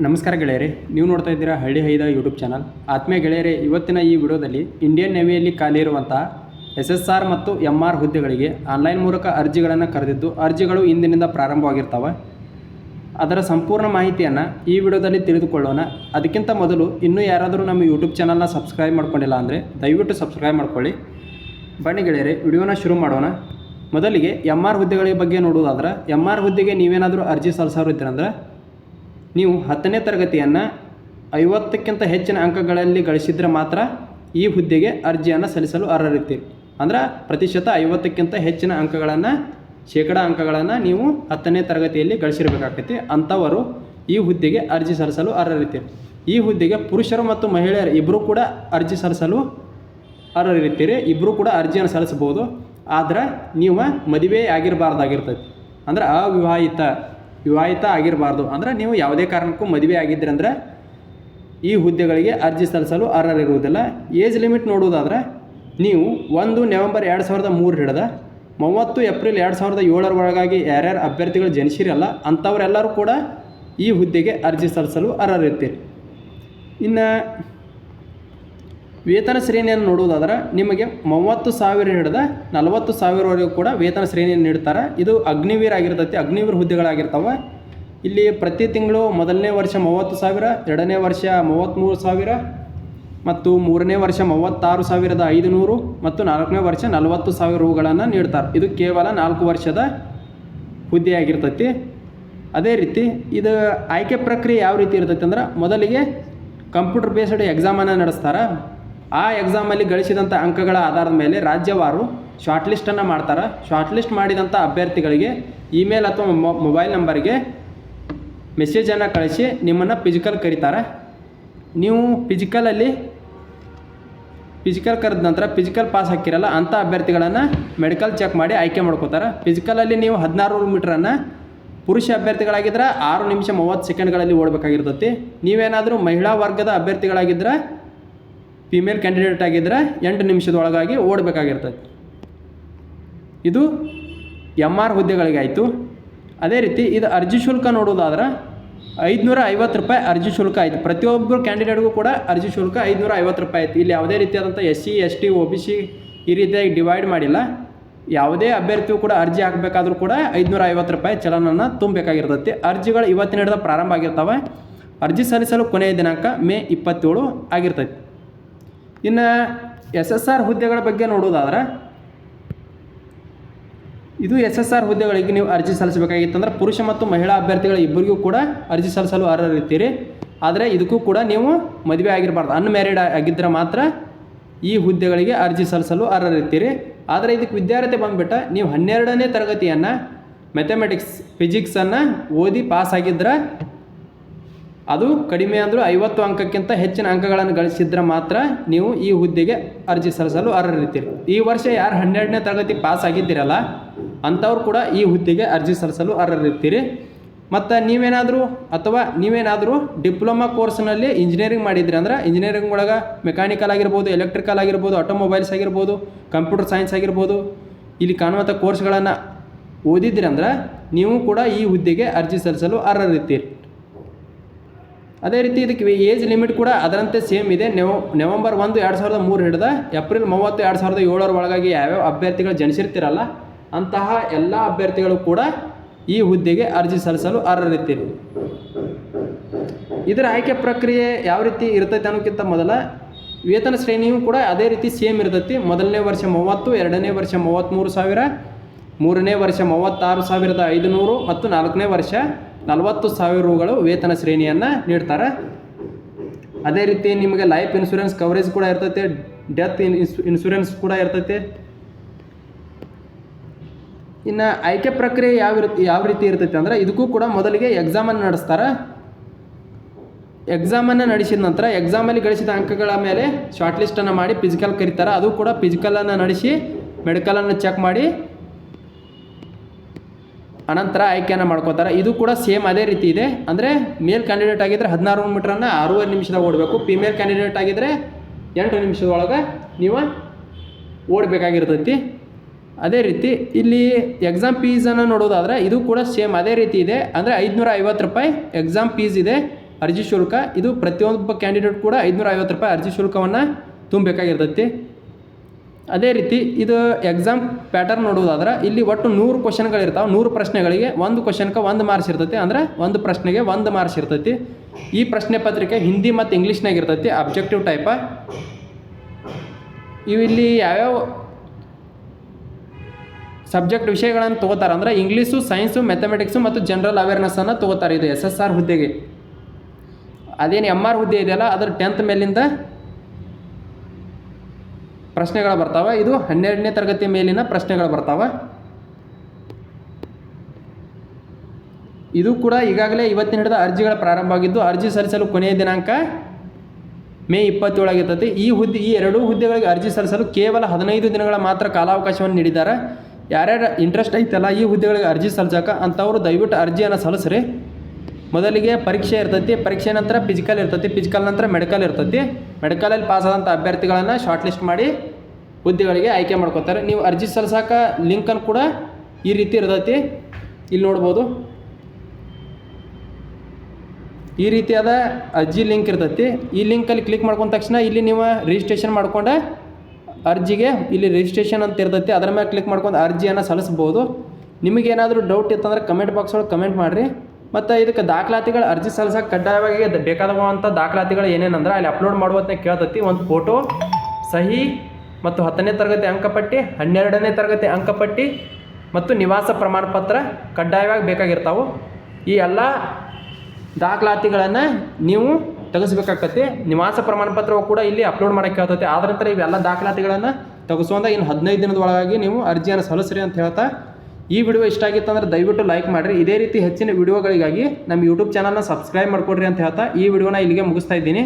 ನಮಸ್ಕಾರ ಗೆಳೆಯರೆ, ನೀವು ನೋಡ್ತಾ ಇದ್ದೀರಾ ಹಳ್ಳಿ ಹೈದ ಯೂಟ್ಯೂಬ್ ಚಾನಲ್ ಆತ್ಮೀಯ ಗೆಳೆಯರೆ, ಇವತ್ತಿನ ಈ ವಿಡಿಯೋದಲ್ಲಿ ಇಂಡಿಯನ್ ನೇವಿಯಲ್ಲಿ ಖಾಲಿ ಇರುವಂತಹ ಎಸ್ ಎಸ್ ಆರ್ ಮತ್ತು ಎಂ ಆರ್ ಹುದ್ದೆಗಳಿಗೆ ಆನ್ಲೈನ್ ಮೂಲಕ ಅರ್ಜಿಗಳನ್ನು ಕರೆದಿದ್ದು, ಅರ್ಜಿಗಳು ಇಂದಿನಿಂದ ಪ್ರಾರಂಭವಾಗಿರ್ತವೆ. ಅದರ ಸಂಪೂರ್ಣ ಮಾಹಿತಿಯನ್ನು ಈ ವಿಡಿಯೋದಲ್ಲಿ ತಿಳಿದುಕೊಳ್ಳೋಣ. ಅದಕ್ಕಿಂತ ಮೊದಲು ಇನ್ನೂ ಯಾರಾದರೂ ನಮ್ಮ ಯೂಟ್ಯೂಬ್ ಚಾನಲ್ನ ಸಬ್ಸ್ಕ್ರೈಬ್ ಮಾಡ್ಕೊಂಡಿಲ್ಲ ಅಂದರೆ ದಯವಿಟ್ಟು ಸಬ್ಸ್ಕ್ರೈಬ್ ಮಾಡ್ಕೊಳ್ಳಿ. ಬನ್ನಿ ಗೆಳೆಯರೆ, ವಿಡಿಯೋನ ಶುರು ಮಾಡೋಣ. ಮೊದಲಿಗೆ ಎಂ ಆರ್ ಹುದ್ದೆಗಳ ಬಗ್ಗೆ ನೋಡುವುದಾದ್ರೆ ಎಂ ಆರ್ ಹುದ್ದೆಗೆ ನೀವೇನಾದರೂ ಅರ್ಜಿ ಸಲ್ಲಿಸೋರಿದ್ದೀರಂದ್ರೆ ನೀವು ಹತ್ತನೇ ತರಗತಿಯನ್ನು ಐವತ್ತಕ್ಕಿಂತ ಹೆಚ್ಚಿನ ಅಂಕಗಳಲ್ಲಿ ಗಳಿಸಿದರೆ ಮಾತ್ರ ಈ ಹುದ್ದೆಗೆ ಅರ್ಜಿಯನ್ನು ಸಲ್ಲಿಸಲು ಅರ್ಹರಿರ್ತೀರಿ. ಅಂದ್ರೆ ಪ್ರತಿಶತ ಐವತ್ತಕ್ಕಿಂತ ಹೆಚ್ಚಿನ ಅಂಕಗಳನ್ನು, ಶೇಕಡ ಅಂಕಗಳನ್ನು ನೀವು ಹತ್ತನೇ ತರಗತಿಯಲ್ಲಿ ಗಳಿಸಿರಬೇಕಾಗ್ತೈತಿ. ಅಂಥವರು ಈ ಹುದ್ದೆಗೆ ಅರ್ಜಿ ಸಲ್ಲಿಸಲು ಅರ್ಹರಿರ್ತೀರಿ. ಈ ಹುದ್ದೆಗೆ ಪುರುಷರು ಮತ್ತು ಮಹಿಳೆಯರು ಇಬ್ಬರೂ ಕೂಡ ಅರ್ಜಿ ಸಲ್ಲಿಸಲು ಅರ್ಹರಿರ್ತೀರಿ. ಇಬ್ಬರೂ ಕೂಡ ಅರ್ಜಿಯನ್ನು ಸಲ್ಲಿಸಬಹುದು. ಆದರೆ ನೀವು ಮದುವೆ ಆಗಿರಬಾರ್ದಾಗಿರ್ತೈತಿ ಅಂದ್ರೆ ಅವಿವಾಹಿತ ವಿವಾಹಿತ ಆಗಿರಬಾರ್ದು. ಅಂದ್ರೆ ನೀವು ಯಾವುದೇ ಕಾರಣಕ್ಕೂ ಮದುವೆ ಆಗಿದ್ರಂದ್ರೆ ಈ ಹುದ್ದೆಗಳಿಗೆ ಅರ್ಜಿ ಸಲ್ಲಿಸಲು ಅರ್ಹರಿರುವುದಿಲ್ಲ. ಏಜ್ ಲಿಮಿಟ್ ನೋಡುವುದಾದರೆ ನೀವು ಒಂದು ನವೆಂಬರ್ ಎರಡು ಸಾವಿರದ ಮೂರು ಹಿಡಿದ ಮೂವತ್ತು ಏಪ್ರಿಲ್ ಎರಡು ಸಾವಿರದ ಏಳರ ಒಳಗಾಗಿ ಯಾರ್ಯಾರು ಅಭ್ಯರ್ಥಿಗಳು ಜನಿಸಿರಲ್ಲ ಅಂಥವರೆಲ್ಲರೂ ಕೂಡ ಈ ಹುದ್ದೆಗೆ ಅರ್ಜಿ ಸಲ್ಲಿಸಲು ಅರ್ಹರಿರ್ತೀರಿ ಇನ್ನು ವೇತನ ಶ್ರೇಣಿಯನ್ನು ನೋಡುವುದಾದ್ರೆ ನಿಮಗೆ ಮೂವತ್ತು ಸಾವಿರ ಹಿಡಿದ ನಲವತ್ತು ಸಾವಿರವರೆಗೂ ಕೂಡ ವೇತನ ಶ್ರೇಣಿಯನ್ನು ನೀಡ್ತಾರೆ. ಇದು ಅಗ್ನಿವೀರ್ ಆಗಿರ್ತೈತಿ, ಅಗ್ನಿವೀರ್ ಹುದ್ದೆಗಳಾಗಿರ್ತವೆ. ಇಲ್ಲಿ ಪ್ರತಿ ತಿಂಗಳು ಮೊದಲನೇ ವರ್ಷ ಮೂವತ್ತು ಸಾವಿರ, ಎರಡನೇ ವರ್ಷ ಮೂವತ್ತ್ಮೂರು ಸಾವಿರ ಮತ್ತು ಮೂರನೇ ವರ್ಷ ಮೂವತ್ತಾರು ಸಾವಿರದ ಐದುನೂರು ಮತ್ತು ನಾಲ್ಕನೇ ವರ್ಷ ನಲವತ್ತು ಸಾವಿರ ರೂಗಳನ್ನು ನೀಡ್ತಾರೆ. ಇದು ಕೇವಲ ನಾಲ್ಕು ವರ್ಷದ ಹುದ್ದೆಯಾಗಿರ್ತೈತಿ. ಅದೇ ರೀತಿ ಇದು ಆಯ್ಕೆ ಪ್ರಕ್ರಿಯೆ ಯಾವ ರೀತಿ ಇರ್ತೈತೆ ಅಂದ್ರೆ ಮೊದಲಿಗೆ ಕಂಪ್ಯೂಟರ್ ಬೇಸ್ಡ್ ಎಕ್ಸಾಮನ್ನು ನಡೆಸ್ತಾರೆ. ಆ ಎಕ್ಸಾಮಲ್ಲಿ ಗಳಿಸಿದಂಥ ಅಂಕಗಳ ಆಧಾರದ ಮೇಲೆ ರಾಜ್ಯವಾರು ಶಾರ್ಟ್ ಲಿಸ್ಟನ್ನು ಮಾಡ್ತಾರೆ. ಶಾರ್ಟ್ ಲಿಸ್ಟ್ ಮಾಡಿದಂಥ ಅಭ್ಯರ್ಥಿಗಳಿಗೆ ಇಮೇಲ್ ಅಥವಾ ಮೊಬೈಲ್ ನಂಬರ್ಗೆ ಮೆಸೇಜನ್ನು ಕಳಿಸಿ ನಿಮ್ಮನ್ನು ಫಿಸಿಕಲ್ ಕರೀತಾರೆ. ನೀವು ಫಿಸಿಕಲಲ್ಲಿ ಫಿಸಿಕಲ್ ಕರೆದ ನಂತರ ಫಿಸಿಕಲ್ ಪಾಸ್ ಹಾಕಿರಲ್ಲ, ಅಂಥ ಅಭ್ಯರ್ಥಿಗಳನ್ನು ಮೆಡಿಕಲ್ ಚೆಕ್ ಮಾಡಿ ಆಯ್ಕೆ ಮಾಡ್ಕೋತಾರೆ. ಫಿಸಿಕಲಲ್ಲಿ ನೀವು ಹದಿನಾರು ಮೀಟ್ರನ್ನು ಪುರುಷ ಅಭ್ಯರ್ಥಿಗಳಾಗಿದ್ದರೆ ಆರು ನಿಮಿಷ ಮೂವತ್ತು ಸೆಕೆಂಡ್ಗಳಲ್ಲಿ ಓಡಬೇಕಾಗಿರ್ತೈತಿ. ನೀವೇನಾದರೂ ಮಹಿಳಾ ವರ್ಗದ ಅಭ್ಯರ್ಥಿಗಳಾಗಿದ್ದರೆ ಫಿಮೇಲ್ ಕ್ಯಾಂಡಿಡೇಟ್ ಆಗಿದ್ದರೆ ಎಂಟು ನಿಮಿಷದೊಳಗಾಗಿ ಓಡಬೇಕಾಗಿರ್ತದೆ. ಇದು ಎಂ ಆರ್ ಹುದ್ದೆಗಳಿಗೆ ಆಯಿತು. ಅದೇ ರೀತಿ ಇದು ಅರ್ಜಿ ಶುಲ್ಕ ನೋಡೋದಾದ್ರೆ ಐದುನೂರ ಐವತ್ತು ರೂಪಾಯಿ ಅರ್ಜಿ ಶುಲ್ಕ ಆಯಿತು. ಪ್ರತಿಯೊಬ್ಬರು ಕ್ಯಾಂಡಿಡೇಟ್ಗೂ ಕೂಡ ಅರ್ಜಿ ಶುಲ್ಕ ಐದುನೂರ ಐವತ್ತು ರೂಪಾಯಿ ಆಯಿತು. ಇಲ್ಲಿ ಯಾವುದೇ ರೀತಿಯಾದಂಥ S C S T O B C ಈ ರೀತಿಯಾಗಿ ಡಿವೈಡ್ ಮಾಡಿಲ್ಲ. ಯಾವುದೇ ಅಭ್ಯರ್ಥಿಯು ಕೂಡ ಅರ್ಜಿ ಹಾಕಬೇಕಾದ್ರೂ ಕೂಡ ಐದುನೂರ ಐವತ್ತು ರೂಪಾಯಿ ಚಲನನ್ನು ತುಂಬಬೇಕಾಗಿರ್ತೈತಿ ಅರ್ಜಿಗಳು ಇವತ್ತಿನ ಹಿಡಿದ ಪ್ರಾರಂಭ ಆಗಿರ್ತವೆ. ಅರ್ಜಿ ಸಲ್ಲಿಸಲು ಕೊನೆಯ ದಿನಾಂಕ ಮೇ ಇಪ್ಪತ್ತೇಳು ಆಗಿರ್ತೈತಿ ಇನ್ನು ಎಸ್ ಎಸ್ ಆರ್ ಹುದ್ದೆಗಳ ಬಗ್ಗೆ ನೋಡೋದಾದ್ರೆ ಇದು ಎಸ್ ಎಸ್ ಆರ್ ಹುದ್ದೆಗಳಿಗೆ ನೀವು ಅರ್ಜಿ ಸಲ್ಲಿಸಬೇಕಾಗಿತ್ತಂದ್ರೆ ಪುರುಷ ಮತ್ತು ಮಹಿಳಾ ಅಭ್ಯರ್ಥಿಗಳ ಇಬ್ಬರಿಗೂ ಕೂಡ ಅರ್ಜಿ ಸಲ್ಲಿಸಲು ಅರ್ಹರಿರ್ತೀರಿ ಆದರೆ ಇದಕ್ಕೂ ಕೂಡ ನೀವು ಮದುವೆ ಆಗಿರಬಾರ್ದು ಅನ್ಮ್ಯಾರಿಡ್ ಆಗಿದ್ದರೆ ಮಾತ್ರ ಈ ಹುದ್ದೆಗಳಿಗೆ ಅರ್ಜಿ ಸಲ್ಲಿಸಲು ಅರ್ಹರಿರ್ತೀರಿ ಆದರೆ ಇದಕ್ಕೆ ವಿದ್ಯಾರ್ಥಿ ಬಂದುಬಿಟ್ಟು ನೀವು ಹನ್ನೆರಡನೇ ತರಗತಿಯನ್ನು ಮ್ಯಾಥಮೆಟಿಕ್ಸ್ ಫಿಸಿಕ್ಸನ್ನು ಓದಿ ಪಾಸ್ ಆಗಿದ್ದರೆ ಅದು ಕಡಿಮೆ ಅಂದರೂ ಐವತ್ತು ಅಂಕಕ್ಕಿಂತ ಹೆಚ್ಚಿನ ಅಂಕಗಳನ್ನು ಗಳಿಸಿದ್ರೆ ಮಾತ್ರ ನೀವು ಈ ಹುದ್ದೆಗೆ ಅರ್ಜಿ ಸಲ್ಲಿಸಲು ಅರ್ಹರಿರ್ತೀರಿ. ಈ ವರ್ಷ ಯಾರು ಹನ್ನೆರಡನೇ ತರಗತಿ ಪಾಸ್ ಆಗಿದ್ದೀರಲ್ಲ, ಅಂಥವ್ರು ಕೂಡ ಈ ಹುದ್ದೆಗೆ ಅರ್ಜಿ ಸಲ್ಲಿಸಲು ಅರ್ಹರಿರ್ತೀರಿ. ಮತ್ತು ನೀವೇನಾದರೂ ಅಥವಾ ನೀವೇನಾದರೂ ಡಿಪ್ಲೊಮಾ ಕೋರ್ಸ್ನಲ್ಲಿ ಇಂಜಿನಿಯರಿಂಗ್ ಮಾಡಿದ್ರಿ ಅಂದ್ರೆ ಇಂಜಿನಿಯರಿಂಗ್ ಒಳಗೆ ಮೆಕ್ಯಾನಿಕಲ್ ಆಗಿರ್ಬೋದು ಎಲೆಕ್ಟ್ರಿಕಲ್ ಆಗಿರ್ಬೋದು ಆಟೋಮೊಬೈಲ್ಸ್ ಆಗಿರ್ಬೋದು ಕಂಪ್ಯೂಟರ್ ಸೈನ್ಸ್ ಆಗಿರ್ಬೋದು, ಇಲ್ಲಿ ಕಾಣುವಂಥ ಕೋರ್ಸ್ಗಳನ್ನು ಓದಿದ್ರಿ ಅಂದ್ರೆ ನೀವು ಕೂಡ ಈ ಹುದ್ದೆಗೆ ಅರ್ಜಿ ಸಲ್ಲಿಸಲು ಅರ್ಹರಿರ್ತೀರಿ. ಅದೇ ರೀತಿ ಇದಕ್ಕೆ ಏಜ್ ಲಿಮಿಟ್ ಕೂಡ ಅದರಂತೆ ಸೇಮ್ ಇದೆ. ನೆವ, ನವೆಂಬರ್ ಒಂದು ಎರಡು ಸಾವಿರದ ಮೂರು ಹಿಡಿದ ಏಪ್ರಿಲ್ ಮೂವತ್ತು ಎರಡು ಸಾವಿರದ ಏಳರ ಒಳಗಾಗಿ ಯಾವ್ಯಾವ ಅಭ್ಯರ್ಥಿಗಳು ಜನಿಸಿರ್ತಿರಲ್ಲ, ಅಂತಹ ಎಲ್ಲ ಅಭ್ಯರ್ಥಿಗಳು ಕೂಡ ಈ ಹುದ್ದೆಗೆ ಅರ್ಜಿ ಸಲ್ಲಿಸಲು ಅರ್ಹರಿತ್ತಿರು ಇದರ ಆಯ್ಕೆ ಪ್ರಕ್ರಿಯೆ ಯಾವ ರೀತಿ ಇರ್ತೈತೆ ಅನ್ನೋಕ್ಕಿಂತ ಮೊದಲ ವೇತನ ಶ್ರೇಣಿಯೂ ಕೂಡ ಅದೇ ರೀತಿ ಸೇಮ್ ಇರ್ತೈತಿ. ಮೊದಲನೇ ವರ್ಷ ಮೂವತ್ತು, ಎರಡನೇ ವರ್ಷ ಮೂವತ್ತ್ಮೂರು ಸಾವಿರ, ಮೂರನೇ ವರ್ಷ ಮೂವತ್ತಾರು ಸಾವಿರದ ಐದುನೂರು ಮತ್ತು ನಾಲ್ಕನೇ ವರ್ಷ ನಲವತ್ತು ಸಾವಿರ ರೂಗಳು ವೇತನ ಶ್ರೇಣಿಯನ್ನು ನೀಡ್ತಾರೆ. ಅದೇ ರೀತಿ ನಿಮಗೆ ಲೈಫ್ ಇನ್ಶೂರೆನ್ಸ್ ಕವರೇಜ್ ಕೂಡ ಇರ್ತೈತೆ ಡೆತ್ ಇನ್ಶೂರೆನ್ಸ್ ಕೂಡ ಇರ್ತೈತೆ. ಇನ್ನು ಆಯ್ಕೆ ಪ್ರಕ್ರಿಯೆ ಯಾವ ಯಾವ ರೀತಿ ಇರ್ತೈತೆ ಅಂದರೆ ಇದಕ್ಕೂ ಕೂಡ ಮೊದಲಿಗೆ ಎಕ್ಸಾಮನ್ನು ನಡೆಸ್ತಾರೆ. ಎಕ್ಸಾಮನ್ನು ನಡೆಸಿದ ನಂತರ ಎಕ್ಸಾಮಲ್ಲಿ ಗಳಿಸಿದ ಅಂಕಗಳ ಮೇಲೆ ಶಾರ್ಟ್ ಲಿಸ್ಟನ್ನು ಮಾಡಿ ಫಿಸಿಕಲ್ ಕರೀತಾರೆ. ಅದು ಕೂಡ ಫಿಸಿಕಲನ್ನು ನಡೆಸಿ ಮೆಡಿಕಲನ್ನು ಚೆಕ್ ಮಾಡಿ ಅನಂತರ ಆಯ್ಕೆಯನ್ನು ಮಾಡ್ಕೋತಾರೆ ಇದು ಕೂಡ ಸೇಮ್ ಅದೇ ರೀತಿ ಇದೆ. ಅಂದರೆ ಮೇಲ್ ಕ್ಯಾಂಡಿಡೇಟ್ ಆಗಿದ್ದರೆ ಹದಿನಾರು ಮೀಟ್ರನ್ನು ಆರೂವರೆ ನಿಮಿಷದಾಗ ಓಡಬೇಕು. ಫಿಮೇಲ್ ಕ್ಯಾಂಡಿಡೇಟ್ ಆಗಿದ್ದರೆ ಎಂಟು ನಿಮಿಷದೊಳಗೆ ನೀವು ಓಡಬೇಕಾಗಿರ್ತೈತಿ. ಅದೇ ರೀತಿ ಇಲ್ಲಿ ಎಕ್ಸಾಮ್ ಫೀಸನ್ನು ನೋಡೋದಾದ್ರೆ ಇದು ಕೂಡ ಸೇಮ್ ಅದೇ ರೀತಿ ಇದೆ. ಅಂದರೆ ಐದುನೂರ ಐವತ್ತು ರೂಪಾಯಿ ಎಕ್ಸಾಮ್ ಫೀಸ್ ಇದೆ ಅರ್ಜಿ ಶುಲ್ಕ. ಇದು ಪ್ರತಿಯೊಬ್ಬ ಕ್ಯಾಂಡಿಡೇಟ್ ಕೂಡ ಐದುನೂರ ಐವತ್ತು ರೂಪಾಯಿ ಅರ್ಜಿ ಶುಲ್ಕವನ್ನು ತುಂಬಬೇಕಾಗಿರ್ತೈತಿ. ಅದೇ ರೀತಿ ಇದು ಎಕ್ಸಾಮ್ ಪ್ಯಾಟರ್ನ್ ನೋಡುವುದಾದ್ರೆ ಇಲ್ಲಿ ಒಟ್ಟು ನೂರು ಕ್ವಶನ್ಗಳಿರ್ತಾವೆ ನೂರು ಪ್ರಶ್ನೆಗಳಿಗೆ ಒಂದು ಕ್ವಶನ್ಗೆ ಒಂದು ಮಾರ್ಕ್ಸ್ ಇರ್ತೈತಿ, ಅಂದ್ರೆ ಒಂದು ಪ್ರಶ್ನೆಗೆ ಒಂದು ಮಾರ್ಕ್ಸ್ ಇರ್ತೈತಿ. ಈ ಪ್ರಶ್ನೆ ಪತ್ರಿಕೆ ಹಿಂದಿ ಮತ್ತು ಇಂಗ್ಲೀಷ್ನಾಗ ಇರ್ತೈತಿ ಅಬ್ಜೆಕ್ಟಿವ್ ಟೈಪ ಇವು ಇಲ್ಲಿ ಯಾವ್ಯಾವ ಸಬ್ಜೆಕ್ಟ್ ವಿಷಯಗಳನ್ನು ತೊಗೋತಾರೆ, ಅಂದ್ರೆ ಇಂಗ್ಲೀಷು ಸೈನ್ಸು ಮ್ಯಾಥಮೆಟಿಕ್ಸು ಮತ್ತು ಜನರಲ್ ಅವೇರ್ನೆಸ್ಸನ್ನು ತೊಗೋತಾರೆ ಇದು ಎಸ್ ಎಸ್ ಆರ್ ಹುದ್ದೆಗೆ. ಅದೇನು ಎಂ ಆರ್ ಹುದ್ದೆ ಇದೆಯಲ್ಲ, ಅದರ ಟೆಂತ್ ಮೇಲಿಂದ ಪ್ರಶ್ನೆಗಳು ಬರ್ತಾವೆ. ಇದು ಹನ್ನೆರಡನೇ ತರಗತಿ ಮೇಲಿನ ಪ್ರಶ್ನೆಗಳು ಬರ್ತಾವೆ. ಇದು ಕೂಡ ಈಗಾಗಲೇ ಇವತ್ತಿನ ಹಿಡಿದ ಅರ್ಜಿಗಳ ಪ್ರಾರಂಭ ಆಗಿದ್ದು, ಅರ್ಜಿ ಸಲ್ಲಿಸಲು ಕೊನೆಯ ದಿನಾಂಕ ಮೇ ಇಪ್ಪತ್ತೇಳಾಗಿರ್ತದೆ ಈ ಹುದ್ದೆ, ಈ ಎರಡೂ ಹುದ್ದೆಗಳಿಗೆ ಅರ್ಜಿ ಸಲ್ಲಿಸಲು ಕೇವಲ ಹದಿನೈದು ದಿನಗಳ ಮಾತ್ರ ಕಾಲಾವಕಾಶವನ್ನು ನೀಡಿದ್ದಾರೆ ಯಾರ್ಯಾರು ಇಂಟ್ರೆಸ್ಟ್ ಐತಲ್ಲ, ಈ ಹುದ್ದೆಗಳಿಗೆ ಅರ್ಜಿ ಸಲ್ಲಿಸಕ ಅಂಥವ್ರು ದಯವಿಟ್ಟು ಅರ್ಜಿಯನ್ನು ಸಲ್ಲಿಸ್ರಿ. ಮೊದಲಿಗೆ ಪರೀಕ್ಷೆ ಇರ್ತೈತಿ. ಪರೀಕ್ಷೆ ನಂತರ ಫಿಸಿಕಲ್ ಇರ್ತೈತಿ. ಫಿಸಿಕಲ್ ನಂತರ ಮೆಡಿಕಲ್ ಇರ್ತೈತಿ. ಮೆಡಿಕಲಲ್ಲಿ ಪಾಸ್ ಆದಂಥ ಅಭ್ಯರ್ಥಿಗಳನ್ನು ಶಾರ್ಟ್ ಲಿಸ್ಟ್ ಮಾಡಿ. ಹುದ್ದೆಗಳಿಗೆ ಆಯ್ಕೆ ಮಾಡ್ಕೋತಾರೆ. ನೀವು ಅರ್ಜಿ ಸಲ್ಲಿಸೋಕೆ ಲಿಂಕನ್ನು ಕೂಡ ಈ ರೀತಿ ಇರ್ತೈತಿ. ಇಲ್ಲಿ ನೋಡ್ಬೋದು. ಈ ರೀತಿಯಾದ ಅರ್ಜಿ ಲಿಂಕ್ ಇರ್ತೈತಿ. ಈ ಲಿಂಕಲ್ಲಿ ಕ್ಲಿಕ್ ಮಾಡ್ಕೊಂಡ ತಕ್ಷಣ ಇಲ್ಲಿ ನೀವು ರಿಜಿಸ್ಟ್ರೇಷನ್ ಮಾಡ್ಕೊಂಡೆ ಅರ್ಜಿಗೆ ಇಲ್ಲಿ ರಿಜಿಸ್ಟ್ರೇಷನ್ ಅಂತ ಇರ್ತೈತಿ. ಅದರ ಮೇಲೆ ಕ್ಲಿಕ್ ಮಾಡ್ಕೊಂಡು ಅರ್ಜಿಯನ್ನು ಸಲ್ಲಿಸ್ಬೋದು ನಿಮಗೇನಾದರೂ ಡೌಟ್ ಇತ್ತಂದ್ರೆ ಕಮೆಂಟ್ ಬಾಕ್ಸ್ ಒಳಗೆ ಕಮೆಂಟ್ ಮಾಡಿರಿ. ಮತ್ತು ಇದಕ್ಕೆ ದಾಖಲಾತಿಗಳು ಅರ್ಜಿ ಸಲ್ಲಿಸೋಕೆ ಕಡ್ಡಾಯವಾಗಿ ಬೇಕಾದಂಥ ದಾಖಲಾತಿಗಳು ಏನೇನಂದ್ರೆ ಅಲ್ಲಿ ಅಪ್ಲೋಡ್ ಮಾಡುವಂತ ಕೇಳ್ತೈತಿ. ಒಂದು ಫೋಟೋ ಸಹಿ ಮತ್ತು ಹತ್ತನೇ ತರಗತಿ ಅಂಕಪಟ್ಟಿ, ಹನ್ನೆರಡನೇ ತರಗತಿ ಅಂಕಪಟ್ಟಿ ಮತ್ತು ನಿವಾಸ ಪ್ರಮಾಣ ಪತ್ರ ಕಡ್ಡಾಯವಾಗಿ ಬೇಕಾಗಿರ್ತಾವೆ. ಈ ಎಲ್ಲ ದಾಖಲಾತಿಗಳನ್ನು ನೀವು ತೆಗೆಸ್ಬೇಕಾಗತ್ತೆ ನಿವಾಸ ಪ್ರಮಾಣ ಪತ್ರವು ಕೂಡ ಇಲ್ಲಿ ಅಪ್ಲೋಡ್ ಮಾಡೋಕ್ಕೆ ಹೇಳ್ತೈತೆ. ಆದ ನಂತರ ಇವೆಲ್ಲ ದಾಖಲಾತಿಗಳನ್ನು ತೆಗೆಸುವಂಥ ಇನ್ನು ಹದಿನೈದು ದಿನದ ಒಳಗಾಗಿ ನೀವು ಅರ್ಜಿಯನ್ನು ಸಲ್ಲಿಸ್ರಿ ಅಂತ ಹೇಳ್ತಾ. ಈ ವಿಡಿಯೋ ಇಷ್ಟ ಆಗಿತ್ತು ಅಂದ್ರೆ ದಯವಿಟ್ಟು ಲೈಕ್ ಮಾಡಿರಿ. ಇದೇ ರೀತಿ ಹೆಚ್ಚಿನ ವಿಡಿಯೋಗಳಿಗಾಗಿ ನಮ್ಮ ಯೂಟ್ಯೂಬ್ ಚಾನಲ್ನ ಸಬ್ಸ್ಕ್ರೈಬ್ ಮಾಡ್ಕೊಡ್ರಿ ಅಂತ ಹೇಳ್ತಾ. ಈ ವಿಡಿಯೋನ ಇಲ್ಲಿಗೆ ಮುಗಿಸ್ತಾ ಇದ್ದೀನಿ.